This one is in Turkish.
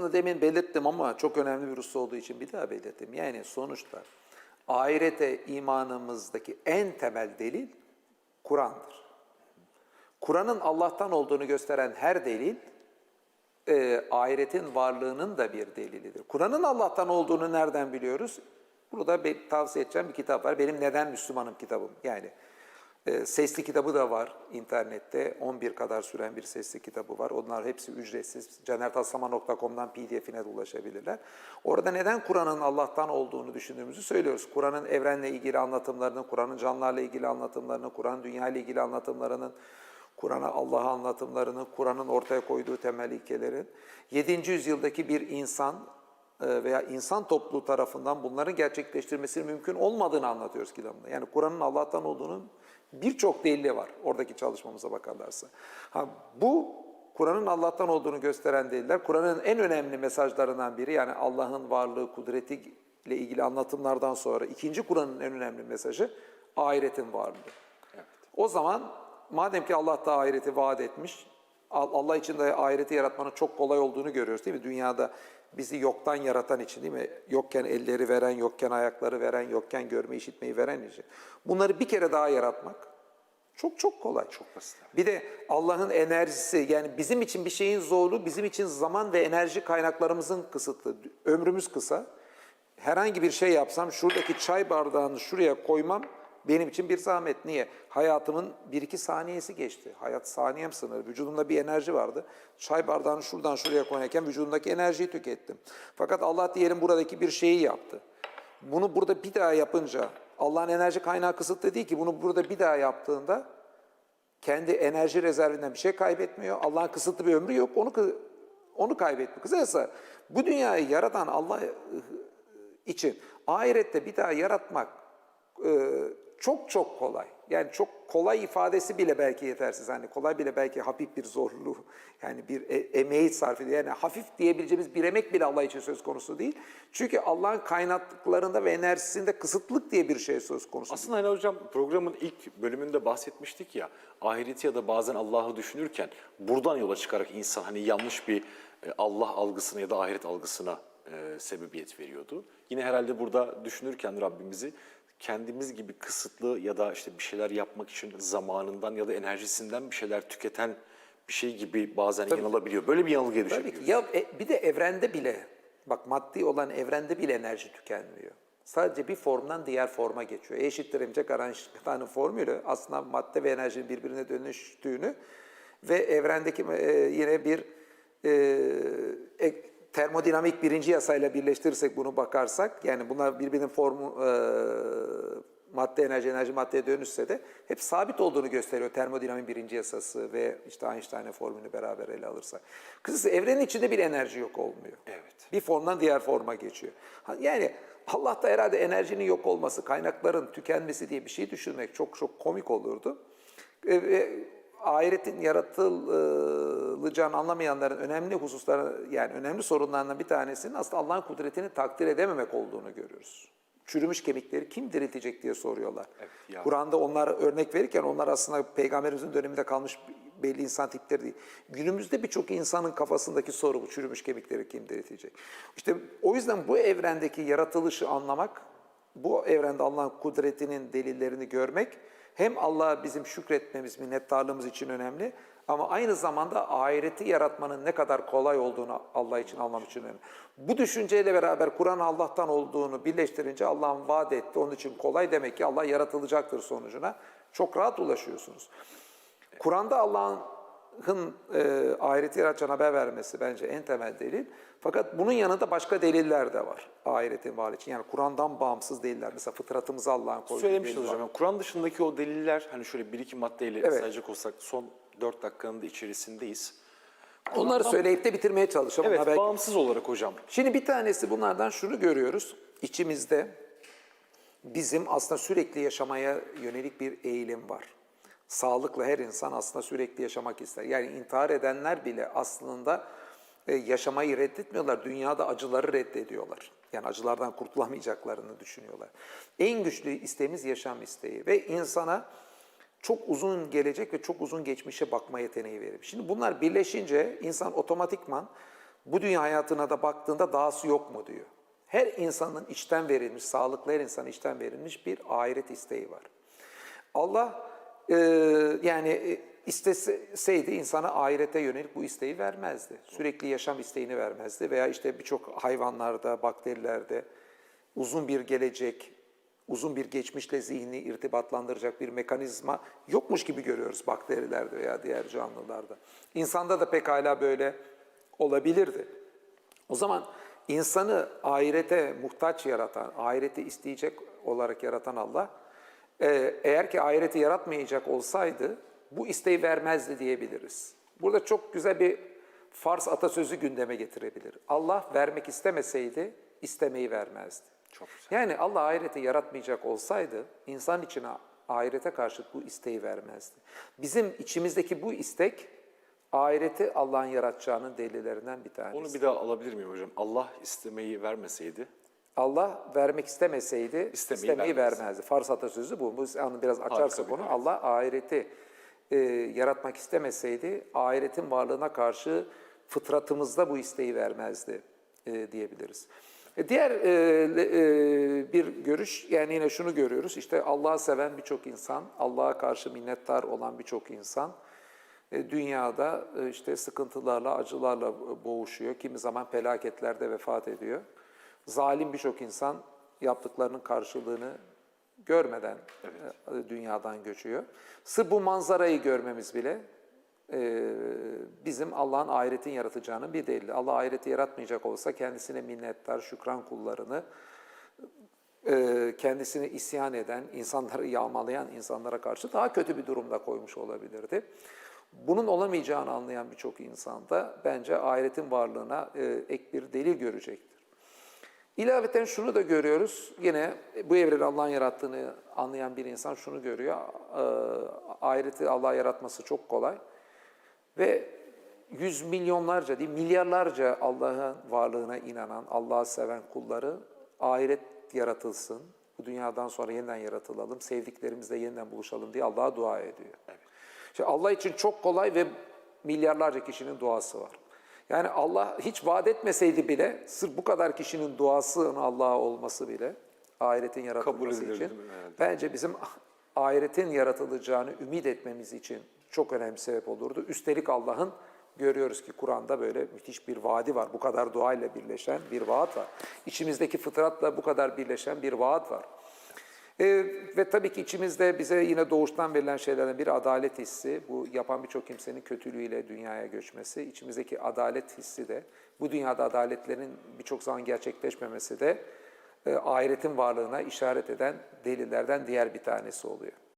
aslında demin belirttim ama çok önemli bir husus olduğu için bir daha belirttim. Yani sonuçta ahirete imanımızdaki en temel delil Kur'an'dır. Kur'an'ın Allah'tan olduğunu gösteren her delil e, ahiretin varlığının da bir delilidir. Kur'an'ın Allah'tan olduğunu nereden biliyoruz? Burada tavsiye edeceğim bir kitap var. Benim Neden Müslümanım kitabım. Yani sesli kitabı da var internette. 11 kadar süren bir sesli kitabı var. Onlar hepsi ücretsiz. canertaslama.com'dan pdf'ine de ulaşabilirler. Orada neden Kur'an'ın Allah'tan olduğunu düşündüğümüzü söylüyoruz. Kur'an'ın evrenle ilgili anlatımlarını, Kur'an'ın canlılarla ilgili anlatımlarını, Kur'an dünya ile ilgili anlatımlarının, Kur'an'a Allah'a anlatımlarını, Kur'an'ın ortaya koyduğu temel ilkelerin 7. yüzyıldaki bir insan e, veya insan topluluğu tarafından bunların gerçekleştirmesinin mümkün olmadığını anlatıyoruz kitabında. Yani Kur'an'ın Allah'tan olduğunun birçok delili var oradaki çalışmamıza bakarlarsa. Ha, bu Kur'an'ın Allah'tan olduğunu gösteren deliller, Kur'an'ın en önemli mesajlarından biri yani Allah'ın varlığı, kudreti ile ilgili anlatımlardan sonra ikinci Kur'an'ın en önemli mesajı ahiretin varlığı. O zaman madem ki Allah da ahireti vaat etmiş, Al- Allah için de ahireti yaratmanın çok kolay olduğunu görüyoruz değil mi? Dünyada bizi yoktan yaratan için değil mi? Yokken elleri veren, yokken ayakları veren, yokken görme, işitmeyi veren için. Bunları bir kere daha yaratmak çok çok kolay. Çok basit. Bir de Allah'ın enerjisi yani bizim için bir şeyin zorluğu bizim için zaman ve enerji kaynaklarımızın kısıtlı. Ömrümüz kısa. Herhangi bir şey yapsam şuradaki çay bardağını şuraya koymam benim için bir zahmet. Niye? Hayatımın bir iki saniyesi geçti. Hayat saniyem sınırı. Vücudumda bir enerji vardı. Çay bardağını şuradan şuraya koyarken vücudumdaki enerjiyi tükettim. Fakat Allah diyelim buradaki bir şeyi yaptı. Bunu burada bir daha yapınca Allah'ın enerji kaynağı kısıtlı değil ki bunu burada bir daha yaptığında kendi enerji rezervinden bir şey kaybetmiyor. Allah'ın kısıtlı bir ömrü yok. Onu onu kaybetmiyor. Kısacası bu dünyayı yaratan Allah için ahirette bir daha yaratmak e, çok çok kolay. Yani çok kolay ifadesi bile belki yetersiz. Hani kolay bile belki hafif bir zorluğu yani bir e- emeği sarf ediyor. Yani hafif diyebileceğimiz bir emek bile Allah için söz konusu değil. Çünkü Allah'ın kaynaklarında ve enerjisinde kısıtlık diye bir şey söz konusu. Aslında hani hocam programın ilk bölümünde bahsetmiştik ya ahireti ya da bazen Allah'ı düşünürken buradan yola çıkarak insan hani yanlış bir e, Allah algısına ya da ahiret algısına e, sebebiyet veriyordu. Yine herhalde burada düşünürken Rabbimizi kendimiz gibi kısıtlı ya da işte bir şeyler yapmak için zamanından ya da enerjisinden bir şeyler tüketen bir şey gibi bazen yanılabiliyor. Böyle bir yanılgıya Tabii düşebiliyoruz. ki. Ya e, bir de evrende bile, bak maddi olan evrende bile enerji tükenmiyor. Sadece bir formdan diğer forma geçiyor. E eşittir mc Einstein'ın formülü aslında madde ve enerjinin birbirine dönüştüğünü ve evrendeki e, yine bir e, termodinamik birinci yasayla birleştirirsek bunu bakarsak yani bunlar birbirinin formu e, madde enerji enerji maddeye dönüşse de hep sabit olduğunu gösteriyor termodinamiğin birinci yasası ve işte Einstein'ın formülünü beraber ele alırsak. Kısacası evrenin içinde bir enerji yok olmuyor. Evet. Bir formdan diğer forma geçiyor. Yani Allah'ta herhalde enerjinin yok olması, kaynakların tükenmesi diye bir şey düşünmek çok çok komik olurdu. E, ve ahiretin yaratılacağını anlamayanların önemli hususları yani önemli sorunlarından bir tanesinin aslında Allah'ın kudretini takdir edememek olduğunu görüyoruz. Çürümüş kemikleri kim diriltecek diye soruyorlar. Evet, ya. Kur'an'da onlar örnek verirken onlar aslında peygamberimizin döneminde kalmış belli insan tipleri değil. Günümüzde birçok insanın kafasındaki soru bu çürümüş kemikleri kim diriltecek? İşte o yüzden bu evrendeki yaratılışı anlamak, bu evrende Allah'ın kudretinin delillerini görmek hem Allah'a bizim şükretmemiz, minnettarlığımız için önemli ama aynı zamanda ahireti yaratmanın ne kadar kolay olduğunu Allah için anlam için önemli. Bu düşünceyle beraber Kur'an Allah'tan olduğunu birleştirince Allah'ın vaat etti. Onun için kolay demek ki Allah yaratılacaktır sonucuna. Çok rahat ulaşıyorsunuz. Kur'an'da Allah'ın e, ahireti yaratacağına haber vermesi bence en temel delil. Fakat bunun yanında başka deliller de var ahiretin var için. Yani Kur'an'dan bağımsız deliller. Mesela fıtratımızı Allah'ın koyduğu Söylemiştiniz delil var. hocam. Kur'an dışındaki o deliller hani şöyle bir iki maddeyle Evet. sayacak olsak son 4 dakikanın da içerisindeyiz. Onları söyleyip de bitirmeye çalışalım. Evet, belki- bağımsız olarak hocam. Şimdi bir tanesi bunlardan şunu görüyoruz. İçimizde bizim aslında sürekli yaşamaya yönelik bir eğilim var. Sağlıklı her insan aslında sürekli yaşamak ister. Yani intihar edenler bile aslında e, yaşamayı reddetmiyorlar. Dünyada acıları reddediyorlar. Yani acılardan kurtulamayacaklarını düşünüyorlar. En güçlü isteğimiz yaşam isteği ve insana çok uzun gelecek ve çok uzun geçmişe bakma yeteneği verir. Şimdi bunlar birleşince insan otomatikman Bu dünya hayatına da baktığında dahası yok mu diyor. Her insanın içten verilmiş, sağlıklı her insanın içten verilmiş bir ahiret isteği var. Allah e, yani e, isteseydi insana ahirete yönelik bu isteği vermezdi. Sürekli yaşam isteğini vermezdi veya işte birçok hayvanlarda, bakterilerde uzun bir gelecek, uzun bir geçmişle zihni irtibatlandıracak bir mekanizma yokmuş gibi görüyoruz bakterilerde veya diğer canlılarda. İnsanda da pekala böyle olabilirdi. O zaman insanı ahirete muhtaç yaratan, ahireti isteyecek olarak yaratan Allah, e, eğer ki ahireti yaratmayacak olsaydı bu isteği vermezdi diyebiliriz. Burada çok güzel bir Fars atasözü gündeme getirebilir. Allah vermek istemeseydi istemeyi vermezdi. Çok güzel. Yani Allah ahireti yaratmayacak olsaydı insan için ahirete karşı bu isteği vermezdi. Bizim içimizdeki bu istek ahireti Allah'ın yaratacağının delillerinden bir tanesi. Onu bir daha alabilir miyim hocam? Allah istemeyi vermeseydi Allah vermek istemeseydi İstemeyi istemeyi, vermezdi. vermezdi. Fars atasözü bu. Bu onu biraz açarsak onu. Allah ahireti e, yaratmak istemeseydi ahiretin varlığına karşı fıtratımızda bu isteği vermezdi e, diyebiliriz. E, diğer e, e, bir görüş yani yine şunu görüyoruz. İşte Allah'ı seven birçok insan, Allah'a karşı minnettar olan birçok insan e, dünyada e, işte sıkıntılarla, acılarla boğuşuyor. Kimi zaman felaketlerde vefat ediyor. Zalim birçok insan yaptıklarının karşılığını görmeden e, dünyadan göçüyor. Sırf bu manzarayı görmemiz bile e, bizim Allah'ın ahiretin yaratacağının bir delili. Allah ahireti yaratmayacak olsa kendisine minnettar, şükran kullarını, e, kendisine isyan eden, insanları yağmalayan insanlara karşı daha kötü bir durumda koymuş olabilirdi. Bunun olamayacağını anlayan birçok insan da bence ahiretin varlığına e, ek bir delil görecektir. İlaveten şunu da görüyoruz. Yine bu evreni Allah'ın yarattığını anlayan bir insan şunu görüyor. E, ahireti Allah yaratması çok kolay. Ve yüz milyonlarca değil milyarlarca Allah'ın varlığına inanan, Allah'ı seven kulları ahiret yaratılsın. Bu dünyadan sonra yeniden yaratılalım, sevdiklerimizle yeniden buluşalım diye Allah'a dua ediyor. İşte Allah için çok kolay ve milyarlarca kişinin duası var. Yani Allah hiç vaat etmeseydi bile sırf bu kadar kişinin duasının Allah'a olması bile ahiretin yaratılması edilirdi için bence bizim ahiretin yaratılacağını ümit etmemiz için çok önemli sebep olurdu. Üstelik Allah'ın görüyoruz ki Kur'an'da böyle müthiş bir vaadi var. Bu kadar duayla birleşen bir vaat var. İçimizdeki fıtratla bu kadar birleşen bir vaat var. Ee, ve tabii ki içimizde bize yine doğuştan verilen şeylerden biri adalet hissi. Bu yapan birçok kimsenin kötülüğüyle dünyaya göçmesi. İçimizdeki adalet hissi de, bu dünyada adaletlerin birçok zaman gerçekleşmemesi de e, ahiretin varlığına işaret eden delillerden diğer bir tanesi oluyor.